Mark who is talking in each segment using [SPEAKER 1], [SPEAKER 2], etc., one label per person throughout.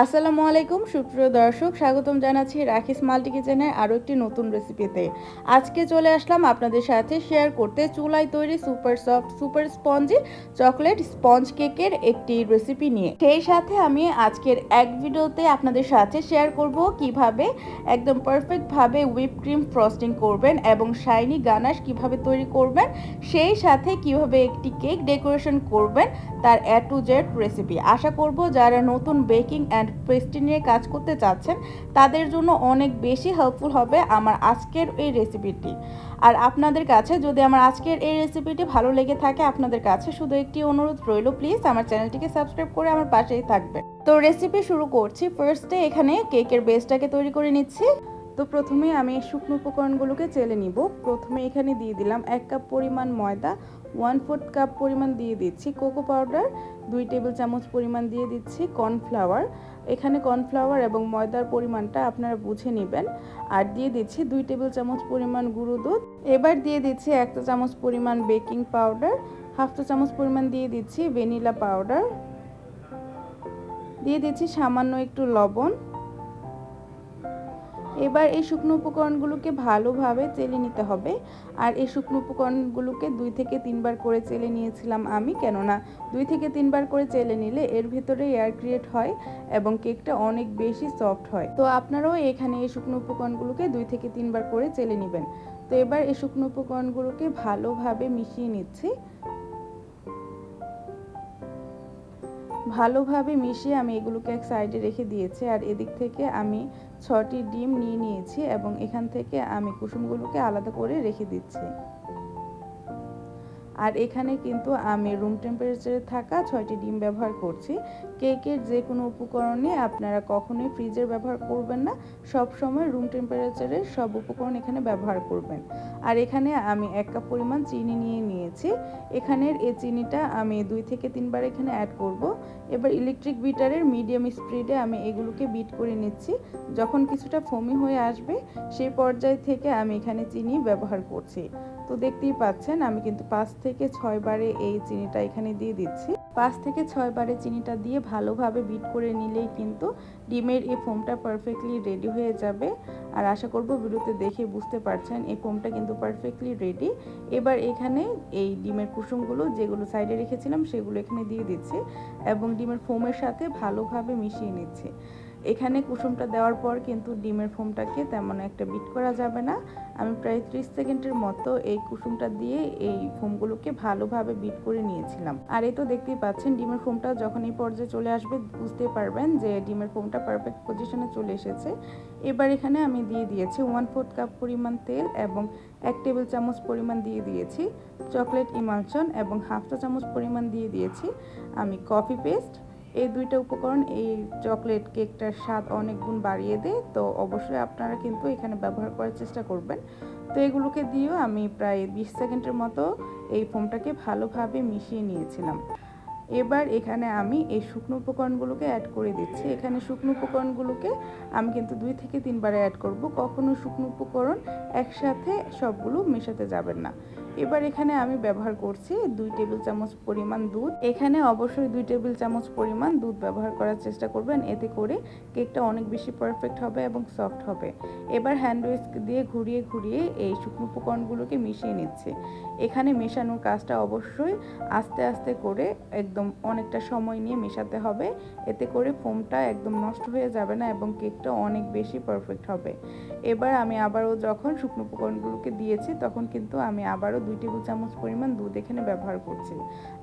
[SPEAKER 1] আসসালামু আলাইকুম, সুপ্রিয় দর্শক, স্বাগতম জানাচ্ছি রাখিস মাল্টি কিচেনের আরও একটি নতুন রেসিপিতে। আজকে চলে আসলাম আপনাদের সাথে শেয়ার করতে চুলায় তৈরি super soft, super spongy, chocolate sponge কেকের একটি রেসিপি নিয়ে। সেই সাথে আমি আজকের এক ভিডিওতে আপনাদের সাথে শেয়ার করব কীভাবে একদম পারফেক্টভাবে হুইপ ক্রিম ফ্রস্টিং করবেন এবং শাইনি গানাশ কীভাবে তৈরি করবেন, সেই সাথে কীভাবে একটি কেক ডেকোরেশন করবেন, তার এ টু জেড রেসিপি আশা করব যারা নতুন বেকিং অ্যান্ড পেস্ট্রি নিয়ে কাজ করতে চাচ্ছেন তাদের জন্য অনেক বেশি হেল্পফুল হবে আমার আজকের এই রেসিপিটি আর আপনাদের কাছে যদি আমার আজকের এই রেসিপিটি ভালো লেগে থাকে, আপনাদের কাছে শুধু একটি অনুরোধ রইল প্লিজ আমার চ্যানেলটিকে সাবস্ক্রাইব করে আমার পাশেই থাকবে তো রেসিপি শুরু করছি। ফার্স্টে এখানে কেকের বেসটাকে তৈরি করে নিচ্ছি। তো প্রথমে আমি শুকনো উপকরণগুলোকে চেলে নিব। প্রথমে এখানে দিয়ে দিলাম এক কাপ পরিমাণ ময়দা ওয়ান ফোর্থ কাপ পরিমাণ দিয়ে দিচ্ছি কোকো পাউডার দুই টেবিল চামচ পরিমাণ দিয়ে দিচ্ছি কর্নফ্লাওয়ার এখানে কর্নফ্লাওয়ার এবং ময়দার পরিমাণটা আপনারা বুঝে নেবেন। আর দিয়ে দিচ্ছি দুই টেবিল চামচ পরিমাণ গুঁড়ো দুধ। এবার দিয়ে দিচ্ছি এক একটা চামচ পরিমাণ বেকিং পাউডার। হাফ চা চামচ পরিমাণ দিয়ে দিচ্ছি ভ্যানিলা পাউডার। দিয়ে দিচ্ছি সামান্য একটু লবণ। এবার এই শুকনো উপকরণগুলোকে ভালোভাবে চেলে নিতে হবে। আর এই শুকনো উপকরণগুলোকে দুই থেকে তিনবার করে চেলে নিয়েছিলাম আমি, কেননা দুই থেকে তিনবার করে চেলে নিলে এর ভেতরে এয়ার ক্রিয়েট হয় এবং কেকটা অনেক বেশি সফট হয়। তো আপনারাও এখানে এই শুকনো উপকরণগুলোকে দুই থেকে তিনবার করে চেলে নেবেন। তো এবার এই শুকনো উপকরণগুলোকে ভালোভাবে মিশিয়ে নিচ্ছি। ভালোভাবে মিশিয়ে আমি এগুলোকে এক সাইডে রেখে দিয়েছি। আর এদিক থেকে আমি ছটি ডিম নিয়ে নিয়েছি এবং এখান থেকে আমি কুসুমগুলোকে আলাদা করে রেখে দিচ্ছি। আর এখানে কিন্তু আমি রুম টেম্পারেচারে থাকা ছয়টি ডিম ব্যবহার করছি। কেকের যে কোনো উপকরণে আপনারা কখনোই ফ্রিজের ব্যবহার করবেন না। সব সময় রুম টেম্পারেচারের সব উপকরণ এখানে ব্যবহার করবেন। আর এখানে আমি এক কাপ পরিমাণ চিনি নিয়ে নিয়েছি। এখানের এই চিনিটা আমি দুই থেকে তিনবার এখানে অ্যাড করব। এবার ইলেকট্রিক বিটারের মিডিয়াম স্পিডে আমি এগুলোকে বিট করে নিচ্ছি। যখন কিছুটা ফমি হয়ে আসবে, সেই পর্যায় থেকে আমি এখানে চিনি ব্যবহার করছি। তো দেখতেই পাচ্ছেন, আমি কিন্তু পাঁচ থেকে ছয় বারে এই চিনিটা এখানে দিয়ে দিচ্ছি। পাঁচ থেকে ছয় বারে চিনিটা দিয়ে ভালোভাবে বিট করে নিলেই কিন্তু ডিমের এই ফোমটা পারফেক্টলি রেডি হয়ে যাবে। আর আশা করব ভিডিওতে দেখে বুঝতে পারছেন, এই ফোমটা কিন্তু পারফেক্টলি রেডি এবার এখানে এই ডিমের কুসুমগুলো যেগুলো সাইডে রেখেছিলাম সেগুলো এখানে দিয়ে দিচ্ছি এবং ডিমের ফোমের সাথে ভালোভাবে মিশিয়ে নিচ্ছি। এখানে কুসুমটা দেওয়ার পর কিন্তু ডিমের ফোমটাকে তেমন একটা বিট করা যাবে না। আমি প্রায় ত্রিশ সেকেন্ডের মতো এই কুসুমটা দিয়ে এই ফোমগুলোকে ভালোভাবে বিট করে নিয়েছিলাম। আর এই তো দেখতেই পাচ্ছেন, ডিমের ফোমটা যখন এই পর্যায়ে চলে আসবে, বুঝতে পারবেন যে ডিমের ফোমটা পারফেক্ট পজিশনে চলে এসেছে। এবার এখানে আমি দিয়ে দিয়েছি ওয়ান ফোর্থ কাপ পরিমাণ তেল এবং এক টেবিল চামচ পরিমাণ দিয়ে দিয়েছি চকলেট ইমালশন এবং হাফ চা চামচ পরিমাণ দিয়ে দিয়েছি আমি কফি পেস্ট এই দুইটা উপকরণ, এই চকলেট কেকটার স্বাদ অনেক গুণ বাড়িয়ে দেয়, তো অবশ্যই আপনারা কিন্তু এখানে ব্যবহার করার চেষ্টা করবেন। তো এগুলোকে দিয়েও আমি প্রায় বিশ সেকেন্ডের মতো এই ফোমটাকে ভালোভাবে মিশিয়ে নিয়েছিলাম। এবার এখানে আমি এই শুকনো উপকরণগুলোকে অ্যাড করে দিচ্ছি। এখানে শুকনো উপকরণগুলোকে আমি কিন্তু দুই থেকে তিনবারে অ্যাড করব। কখনো শুকনো উপকরণ একসাথে সবগুলো মেশাতে যাবেন না। এবার এখানে আমি ব্যবহার করছি দুই টেবিল চামচ পরিমাণ দুধ। এখানে অবশ্যই দুই টেবিল চামচ পরিমাণ দুধ ব্যবহার করার চেষ্টা করবেন। এতে করে কেকটা অনেক বেশি পারফেক্ট হবে এবং সফট হবে। এবার হ্যান্ড উইস্ক দিয়ে ঘুরিয়ে ঘুরিয়ে এই শুকনো উপকরণগুলোকে মিশিয়ে নিচ্ছে। এখানে মেশানোর কাজটা অবশ্যই আস্তে আস্তে করে একদম অনেকটা সময় নিয়ে মেশাতে হবে। এতে করে ফোমটা একদম নষ্ট হয়ে যাবে না এবং কেকটা অনেক বেশি পারফেক্ট হবে। এবার আমি আবারও যখন শুকনো উপকরণগুলোকে দিয়েছি, তখন কিন্তু আমি আবারও দুই টেবিল চামচ পরিমাণ দুধ এখানে ব্যবহার করছি।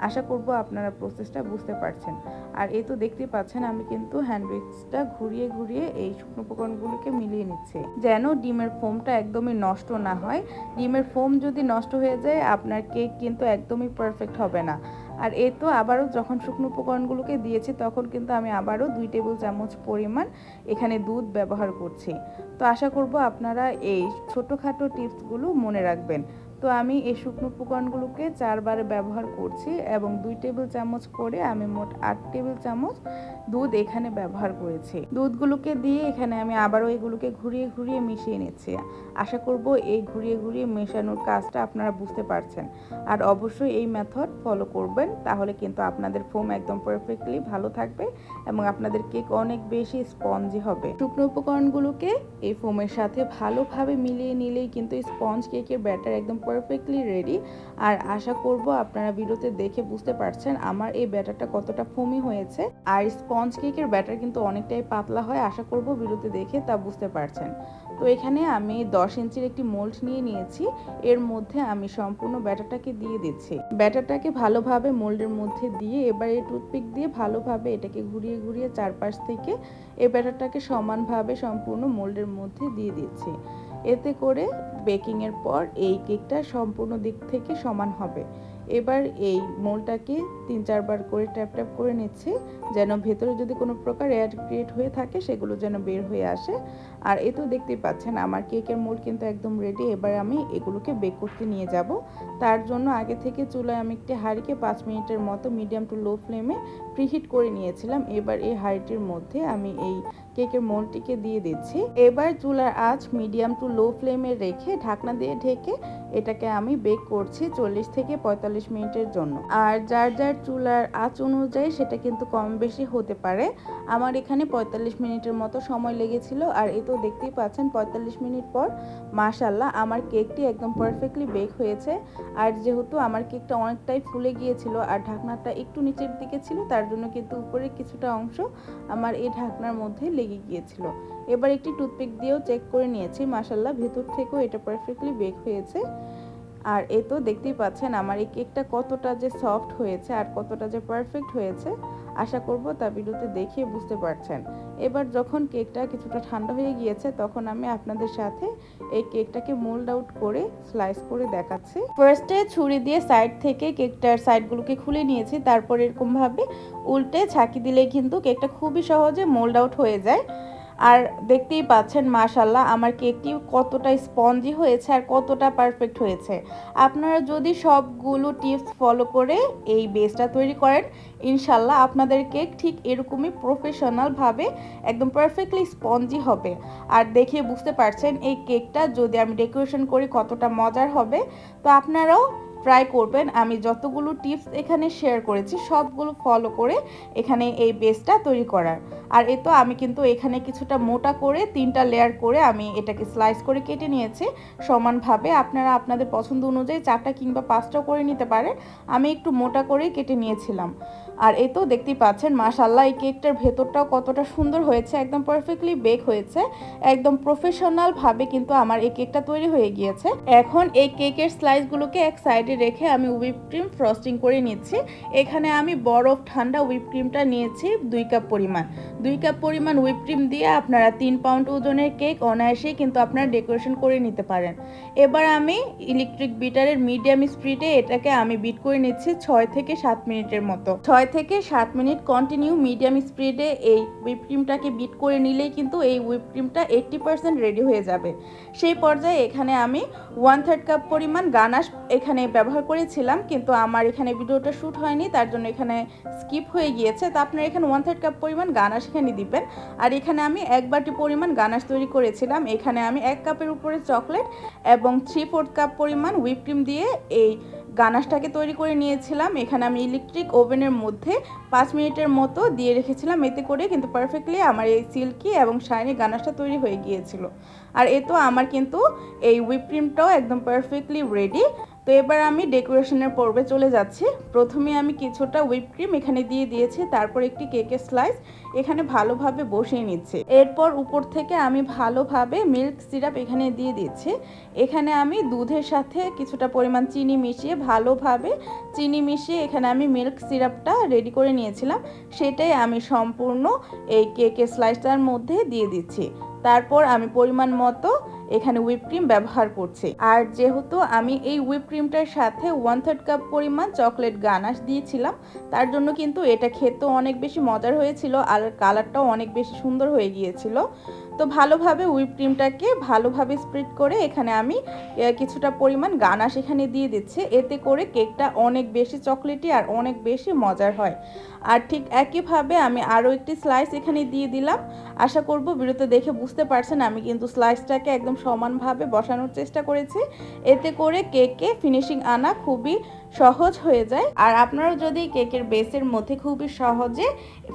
[SPEAKER 1] আশা করব আপনারা প্রসেসটা বুঝতে পারছেন। আর এই তো দেখতে পাচ্ছেন আমি কিন্তু হ্যান্ড উইক্সটা ঘুরিয়ে ঘুরিয়ে এই শুকনো উপকরণগুলোকে মিলিয়ে নিচ্ছি। যেন ডিমের ফোমটা একদমই নষ্ট না হয়। ডিমের ফোম যদি নষ্ট হয়ে যায়, আপনার কেক কিন্তু একদমই পারফেক্ট হবে না। আর এ তো আবারও যখন শুকনো উপকরণগুলোকে দিয়েছি, তখন কিন্তু আমি আবারও দুই টেবিল চামচ পরিমাণ এখানে দুধ ব্যবহার করছি। তো আশা করব আপনারা এই ছোটোখাটো টিপসগুলো মনে রাখবেন। তো আমি এই শুকনো উপকরণগুলোকে চারবারে ব্যবহার করছি এবং দুই টেবিল চামচ করে আমি মোট আট টেবিল চামচ দুধ এখানে ব্যবহার করেছি। দুধগুলোকে দিয়ে এখানে আমি আবারও এগুলোকে ঘুরিয়ে ঘুরিয়ে মিশিয়ে নিচ্ছি। আশা করব এই ঘুরিয়ে ঘুরিয়ে মেশানোর কাজটা আপনারা বুঝতে পারছেন। আর অবশ্যই এই মেথড ফলো করবেন, তাহলে কিন্তু আপনাদের ফোম একদম পারফেক্টলি ভালো থাকবে এবং আপনাদের কেক অনেক বেশি স্পঞ্জি হবে। শুকনো উপকরণগুলোকে এই ফোমের সাথে ভালোভাবে মিলিয়ে নিলেই কিন্তু স্পঞ্জ কেকের ব্যাটার একদম পারফেক্টলি রেডি আর আশা করব আপনারা ভিডিওতে দেখে বুঝতে পারছেন আমার এই ব্যাটারটা কতটা ফোমি হয়েছে। আর স্পঞ্জ কেকের ব্যাটার কিন্তু অনেকটাই পাতলা হয়, আশা করব ভিডিওতে দেখে তা বুঝতে পারছেন। তো এখানে আমি দশ ইঞ্চির একটি মোল্ড নিয়ে নিয়েছি, এর মধ্যে আমি সম্পূর্ণ ব্যাটারটাকে দিয়ে দিচ্ছি। ব্যাটারটাকে ভালোভাবে মোল্ডের মধ্যে দিয়ে এবার এই টুথপিক দিয়ে ভালোভাবে এটাকে ঘুরিয়ে ঘুরিয়ে চারপাশ থেকে এই ব্যাটারটাকে সমানভাবে সম্পূর্ণ মোল্ডের মধ্যে দিয়ে দিচ্ছি। এতে করে বেকিংয়ের পর এই কেকটা সম্পূর্ণ দিক থেকে সমান হবে। এবার এই মোলটাকে তিন চারবার করে ট্যাপ ট্যাপ করে নিচ্ছি, যেন ভেতরে যদি কোনো প্রকার এয়ার ক্রিয়েট হয়ে থাকে, সেগুলো যেন বের হয়ে আসে। আর এ তো দেখতেই পাচ্ছেন, আমার কেকের মোল কিন্তু একদম রেডি এবার আমি এগুলোকে বেক করতে নিয়ে যাব। তার জন্য আগে থেকে চুলায় আমি একটি হাঁড়িকে পাঁচ মিনিটের মতো মিডিয়াম টু লো ফ্লেমে প্রিহিট করে নিয়েছিলাম। এবার এই হাঁড়িটির মধ্যে আমি এই কেকের মোলটিকে দিয়ে দিচ্ছি। এবার চুলার আঁচ মিডিয়াম টু লো ফ্লেমে রেখে ঢাকনা দিয়ে ঢেকে এটাকে আমি বেক করছি চল্লিশ থেকে পঁয়তাল্লিশ মিনিটের জন্য। আর যার যার চুলার আঁচ অনুযায়ী সেটা কিন্তু কম বেশি হতে পারে। আমার এখানে পঁয়তাল্লিশ মিনিটের মতো সময় লেগেছিল আর এ তো দেখতেই পাচ্ছেন পঁয়তাল্লিশ মিনিট পর মাশাল্লাহ আমার কেকটি একদম পারফেক্টলি বেক হয়েছে। আর যেহেতু আমার কেকটা অনেকটাই ফুলে গিয়েছিল আর ঢাকনাটা একটু নিচের দিকে ছিল, তার জন্য কিন্তু উপরের কিছুটা অংশ আমার এই ঢাকনার মধ্যে লেগে গিয়েছিল। এবার একটি টুথপিক দিয়েও চেক করে নিয়েছি মাসাল্লাহ ভেতর থেকেও এটা পারফেক্টলি বেক হয়েছে। আর এ তো দেখতেই পাচ্ছেন, আমার এই কেকটা কতটা যে সফট হয়েছে আর কতটা যে পারফেক্ট হয়েছে। আশা করব তা ভিডিওতে দেখিয়ে বুঝতে পারছেন। এবার যখন কেকটা কিছুটা ঠান্ডা হয়ে গিয়েছে, তখন আমি আপনাদের সাথে এই কেকটাকে মোল্ড আউট করে স্লাইস করে দেখাচ্ছি। ফার্স্টে ছুরি দিয়ে সাইড থেকে কেকটার সাইডগুলোকে খুলে নিয়েছি। তারপর এরকমভাবে উল্টে ছাঁকি দিলে কিন্তু কেকটা খুবই সহজে মোল্ড আউট হয়ে যায়। আর দেখতেই পাচ্ছেন মাশাল্লাহ আমার কেকটি কতটা স্পঞ্জি হয়েছে আর কতটা পারফেক্ট হয়েছে। আপনারা যদি সবগুলো টিপস ফলো করে এই বেসটা তৈরি করেন ইনশাল্লাহ আপনাদের কেক ঠিক এরকমই প্রফেশনালভাবে একদম পারফেক্টলি স্পঞ্জি হবে। আর দেখে বুঝতে পারছেন, এই কেকটা যদি আমি ডেকোরেশন করি কতটা মজার হবে। তো আপনারাও ট্রাই করবেন। আমি যতগুলো টিপস এখানে শেয়ার করেছি, সবগুলো ফলো করে এখানে এই বেসটা তৈরি করার। আর এ তো আমি কিন্তু এখানে কিছুটা মোটা করে তিনটা লেয়ার করে আমি এটাকে স্লাইস করে কেটে নিয়েছি। সমানভাবে আপনারা আপনাদের পছন্দ অনুযায়ী চারটা কিংবা পাঁচটা করে নিতে পারে আমি একটু মোটা করে কেটে নিয়েছিলাম। আর এই তো দেখতেই পাচ্ছেন মাশাল্লাহ এই কেকটার ভেতরটাও কতটা সুন্দর হয়েছে, একদম পারফেক্টলি বেক হয়েছে, একদম প্রফেশনালভাবে কিন্তু আমার এই কেকটা তৈরি হয়ে গিয়েছে। এখন এই কেকের স্লাইসগুলোকে এক সাইডে রেখে আমি হুইপ ক্রিম ফ্রস্টিং করে নিচ্ছি, এখানে আমি বরফ ঠান্ডা হুইপ ক্রিমটা নিয়েছি দুই কাপ পরিমাণ। দুই কাপ পরিমাণ হুইপ ক্রিম দিয়ে আপনারা তিন পাউন্ড ওজনের কেক অনায়াসেই কিন্তু আপনারা ডেকোরেশন করে নিতে পারেন। এবার আমি ইলেকট্রিক বিটারের মিডিয়াম স্পিডে এটাকে আমি বিট করে নিচ্ছি ছয় থেকে সাত মিনিটের মতো। ছয় থেকে সাত মিনিট কন্টিনিউ মিডিয়াম স্পিডে এই হুইপ ক্রিমটাকে বিট করে নিলেই কিন্তু এই হুইপ ক্রিমটা এইট্টি পার্সেন্ট রেডি হয়ে যাবে। সেই পর্যায়ে এখানে আমি ওয়ান থার্ড কাপ পরিমাণ গানাশ এখানে ব্যবহার করেছিলাম, কিন্তু আমার এখানে ভিডিওটা শ্যুট হয়নি, তার জন্য এখানে স্কিপ হয়ে গিয়েছে। তো আপনার এখানে ওয়ান থার্ড কাপ পরিমাণ গানাশ এখানে দিবেন। আর এখানে আমি এক বাটি পরিমাণ গানাশ তৈরি করেছিলাম। এখানে আমি এক কাপের উপরে চকলেট এবং থ্রি ফোর্থ কাপ পরিমাণ হুইপ ক্রিম দিয়ে এই গানাশটাকে তৈরি করে নিয়েছিলাম। এখানে আমি ইলেকট্রিক ওভেনের মধ্যে পাঁচ মিনিটের মতো দিয়ে রেখেছিলাম। এতে করে কিন্তু পারফেক্টলি আমার এই সিল্কি এবং শাইনি গানাশটা তৈরি হয়ে গিয়েছিল। আর এ তো আমার কিন্তু এই হুইপ ক্রিমটাও একদম পারফেক্টলি রেডি তো এবার আমি ডেকোরেশনের পর্বে চলে যাচ্ছি। প্রথমে আমি কিছুটা হুইপ ক্রিম এখানে দিয়ে দিয়েছি, তারপর একটি কেকের স্লাইস এখানে ভালোভাবে বসিয়ে নিচ্ছি। এরপর উপর থেকে আমি ভালোভাবে মিল্ক সিরাপ এখানে দিয়ে দিচ্ছি। এখানে আমি দুধের সাথে কিছুটা পরিমাণ চিনি মিশিয়ে ভালোভাবে চিনি মিশিয়ে এখানে আমি মিল্ক সিরাপটা রেডি করে নিয়েছিলাম। সেটাই আমি সম্পূর্ণ এই কেকের স্লাইসটার মধ্যে দিয়ে দিচ্ছি। তারপর আমি পরিমাণ মতো এখানে হুইপ ক্রিম ব্যবহার করছি। আর যেহেতু আমি এই হুইপ ক্রিমটার সাথে ওয়ান থার্ড কাপ পরিমাণ চকলেট গানাশ দিয়েছিলাম, তার জন্য কিন্তু এটা খেতেও অনেক বেশি মজার হয়েছিল আর কালারটাও অনেক বেশি সুন্দর হয়ে গিয়েছিল। তো ভালোভাবে হুইপ ক্রিমটাকে ভালোভাবে স্প্রেড করে এখানে আমি কিছুটা পরিমাণ গানা সেখানে দিয়ে দিচ্ছি। এতে করে কেকটা অনেক বেশি চকলেটি আর অনেক বেশি মজার হয়। আর ঠিক একইভাবে আমি আরও একটি স্লাইস এখানে দিয়ে দিলাম। আশা করব বিরত দেখে বুঝতে পারছেন, আমি কিন্তু স্লাইসটাকে একদম সমানভাবে বসানোর চেষ্টা করেছি। এতে করে কেকে ফিনিশিং আনা খুবই সহজ হয়ে যায়। আর আপনারা যদি কেকের বেসের মধ্যে খুবই সহজে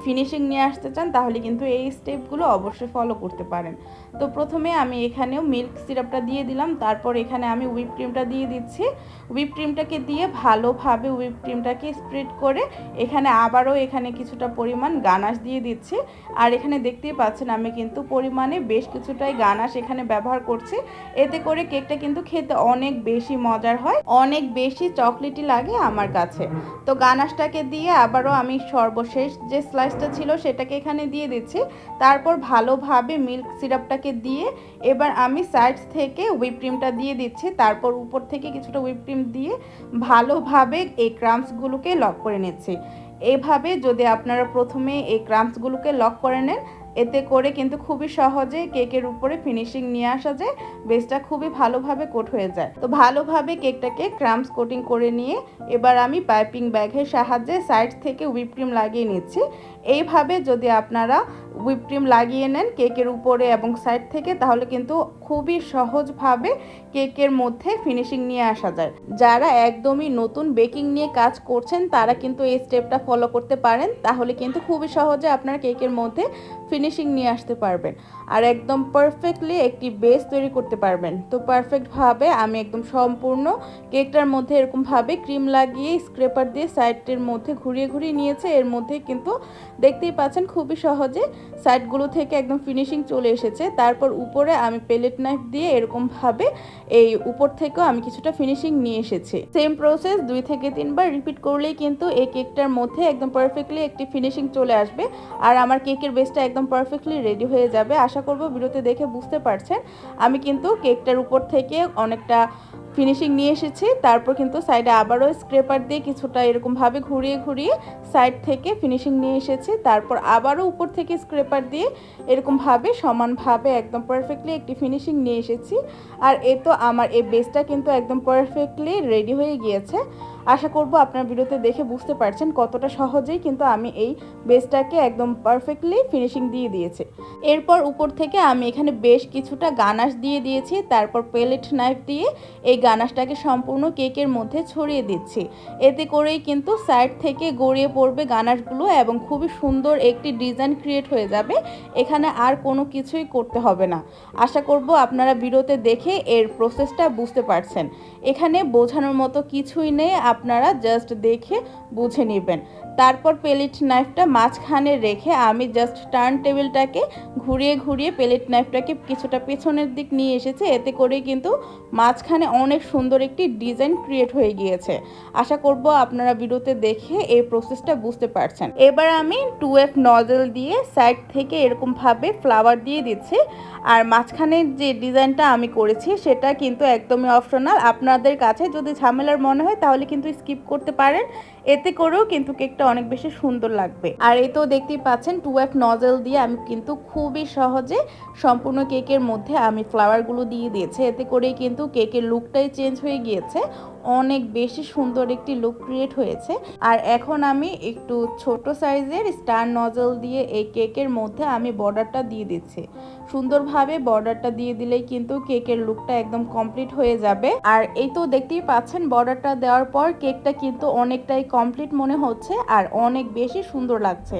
[SPEAKER 1] ফিনিশিং নিয়ে আসতে চান, তাহলে কিন্তু এই স্টেপগুলো অবশ্যই ফলো করতে পারেন। তো প্রথমে আমি এখানেও মিল্ক সিরাপটা দিয়ে দিলাম। তারপর এখানে আমি হুইপ ক্রিমটা দিয়ে দিচ্ছি। হুইপ ক্রিমটাকে দিয়ে ভালোভাবে হুইপ ক্রিমটাকে স্প্রেড করে এখানে আবারও এখানে কিছুটা পরিমাণ গানাশ দিয়ে দিচ্ছি। আর এখানে দেখতেই পাচ্ছেন আমি কিন্তু পরিমাণে বেশ কিছুটাই গানাশ এখানে ব্যবহার করছি। এতে করে কেকটা কিন্তু খেতে অনেক বেশি মজার হয়। অনেক বেশি চকলেটি লাগে আমার কাছে। তো গানাশটাকে দিয়ে আবারও আমি সর্বশেষ যে স্লাইসটা ছিল সেটাকে এখানে দিয়ে দিচ্ছি। তারপর ভালোভাবে মিল্ক সিরাপটাকে দিয়ে এবার আমি সাইডস থেকে হুইপ ক্রিমটা দিয়ে দিচ্ছি। তারপর উপর থেকে কিছুটা হুইপ ক্রিম দিয়ে ভালোভাবে এই ক্রামসগুলোকে লক করে নিচ্ছি। এভাবে যদি আপনারা প্রথমে এই ক্রামসগুলোকে লক করে নেন এতে করে কিন্তু খুবই সহজে কেকের উপরে ফিনিশিং নিয়ে আসা যায়, বেসটা খুবই ভালোভাবে কোট হয়ে যায়। তো ভালোভাবে কেকটাকে ক্রামস কোটিং করে নিয়ে এবার আমি পাইপিং ব্যাগের সাহায্যে সাইড থেকে হুইপ ক্রিম লাগিয়ে নিচ্ছি। এইভাবে যদি আপনারা হুইপ ক্রিম লাগিয়ে নেন কেকের উপরে এবং সাইড থেকে, তাহলে কিন্তু খুবই সহজভাবে কেকের মধ্যে ফিনিশিং নিয়ে আসা যায়। যারা একদমই নতুন বেকিং নিয়ে কাজ করছেন, তারা কিন্তু এই স্টেপটা ফলো করতে পারেন। তাহলে কিন্তু খুবই সহজে আপনার কেকের মধ্যে ফিনিশিং নিয়ে আসতে পারবেন। আর একদম পারফেক্টলি একটি বেস তৈরি করতে পারবেন। তো পারফেক্টভাবে আমি একদম সম্পূর্ণ কেকটার মধ্যে এরকমভাবে ক্রিম লাগিয়ে স্ক্রেপার দিয়ে সাইডটির মধ্যে ঘুরিয়ে ঘুরিয়ে নিয়েছে। এর মধ্যে কিন্তু দেখতেই পাচ্ছেন খুবই সহজে সাইডগুলো থেকে একদম ফিনিশিং চলে এসেছে। তারপর উপরে আমি পেলেট নাইফ দিয়ে এরকমভাবে এই উপর থেকেও আমি কিছুটা ফিনিশিং নিয়ে এসেছি। সেম প্রসেস দুই থেকে তিনবার রিপিট করলেই কিন্তু এই কেকটার মধ্যে একদম পারফেক্টলি একটি ফিনিশিং চলে আসবে। আর আমার কেকের বেসটা একদম পারফেক্টলি রেডি হয়ে যাবে। আশা করব বিরতি দেখে বুঝতে পারছেন। আমি কিন্তু কেকটার উপর থেকে অনেকটা ফিনিশিং নিয়ে এসেছি। তারপর কিন্তু সাইডে আবারও স্ক্রেপার দিয়ে কিছুটা এরকমভাবে ঘুরিয়ে ঘুরিয়ে সাইড থেকে ফিনিশিং নিয়ে এসেছি। তারপর আবারও উপর থেকে স্ক্রেপার দিয়ে এরকমভাবে সমানভাবে একদম পারফেক্টলি একটি ফিনিশিং নিয়ে এসেছি। আর এ তো আমার এই বেসটা কিন্তু একদম পারফেক্টলি রেডি হয়ে গিয়েছে। আশা করব আপনার ভিডিওতে দেখে বুঝতে পারছেন কতটা সহজেই কিন্তু আমি এই বেসটাকে একদম পারফেক্টলি ফিনিশিং দিয়ে দিয়েছি। এরপর উপর থেকে আমি এখানে বেশ কিছুটা গানাশ দিয়ে দিয়েছি, তারপর পেলেট নাইফ দিয়ে এই গানাশটাকে সম্পূর্ণ কেকের মধ্যে ছড়িয়ে দিচ্ছি। এতে করেই কিন্তু সাইড থেকে গড়িয়ে পড়বে গানাশগুলো এবং খুবই সুন্দর একটি ডিজাইন ক্রিয়েট হয়ে যাবে। এখানে আর কোনো কিছুই করতে হবে না। আশা করব আপনারা ভিডিওতে দেখে এর প্রসেসটা বুঝতে পারছেন। এখানে বোঝানোর মতো কিছুই নেই। আপনারা জাস্ট দেখে বুঝে নেবেন। তারপর পেলেট নাইফটা মাঝখানে রেখে আমি জাস্ট টার্ন টেবিলটাকে ঘুরিয়ে ঘুরিয়ে পেলেট নাইফটাকে কিছুটা পেছনের দিক নিয়ে এসেছে। এতে করে কিন্তু মাঝখানে অনেক সুন্দর একটি ডিজাইন ক্রিয়েট হয়ে গিয়েছে। আশা করব আপনারা ভিডিওতে দেখে এই প্রসেসটা বুঝতে পারছেন। এবার আমি টু এফ নজল দিয়ে সাইড থেকে এরকমভাবে ফ্লাওয়ার দিয়ে দিচ্ছি। আর মাঝখানে যে ডিজাইনটা আমি করেছি, সেটা কিন্তু একদমই অপশনাল আপনাদের কাছে যদি ঝামেলার মনে হয়, তাহলে কিন্তু স্কিপ করতে পারেন। এতে করেও কিন্তু কেকটা অনেক বেশি সুন্দর লাগবে। আর এতেও তো দেখতেই পাচ্ছেন টু এক নজেল দিয়ে আমি কিন্তু খুবই সহজে সম্পূর্ণ কেকের মধ্যে আমি ফ্লাওয়ারগুলো দিয়ে দিয়েছি। এতে করেই কিন্তু কেকের লুকটাই চেঞ্জ হয়ে গিয়েছে। অনেক বেশি সুন্দর একটি লুক ক্রিয়েট হয়েছে। আর এখন আমি একটু ছোট সাইজের স্টার নজল দিয়ে এই কেকের মধ্যে আমি বর্ডারটা দিয়ে দিচ্ছি। সুন্দরভাবে বর্ডারটা দিয়ে দিলেই কিন্তু কেকের লুকটা একদম কমপ্লিট হয়ে যাবে। আর এই তো দেখতেই পাচ্ছেন বর্ডারটা দেওয়ার পর কেকটা কিন্তু অনেকটাই কমপ্লিট মনে হচ্ছে আর অনেক বেশি সুন্দর লাগছে।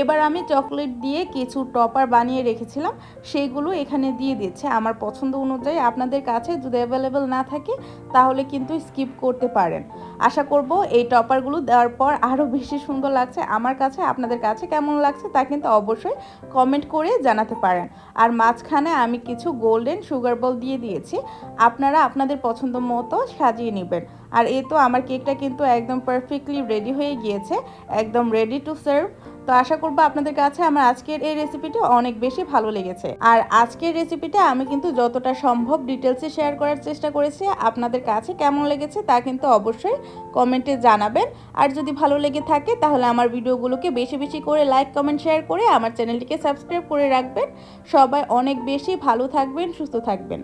[SPEAKER 1] এবার আমি চকলেট দিয়ে কিছু টপার বানিয়ে রেখেছিলাম সেইগুলো এখানে দিয়ে দিচ্ছে। আমার পছন্দ অনুযায়ী আপনাদের কাছে যদি অ্যাভেলেবেল না থাকে, তাহলে কিন্তু স্কিপ করতে পারেন। আশা করব এই টপারগুলো দেওয়ার পর আরও বেশি সুন্দর লাগছে। আমার কাছে, আপনাদের কাছে কেমন লাগছে তা কিন্তু অবশ্যই কমেন্ট করে জানাতে পারেন। আর মাঝখানে আমি কিছু গোল্ডেন সুগার বল দিয়ে দিয়েছি। আপনারা আপনাদের পছন্দ মতো সাজিয়ে নেবেন। আর এ তো আমার কেকটা কিন্তু একদম পারফেক্টলি রেডি হয়ে গিয়েছে। একদম রেডি টু সার্ভ তো আশা করব আপনাদের কাছে আমার আজকের এই রেসিপিটা অনেক বেশি ভালো লেগেছে। আর আজকের রেসিপিটা আমি কিন্তু যতটা সম্ভব ডিটেলসে শেয়ার করার চেষ্টা করেছি, আপনাদের কাছে কেমন লেগেছে তা কিন্তু অবশ্যই কমেন্টে জানাবেন। আর যদি ভালো লেগে থাকে তাহলে আমার ভিডিওগুলোকে বেশি বেশি করে লাইক কমেন্ট শেয়ার করে আমার চ্যানেলটিকে সাবস্ক্রাইব করে রাখবেন। সবাই অনেক বেশি ভালো থাকবেন, সুস্থ থাকবেন।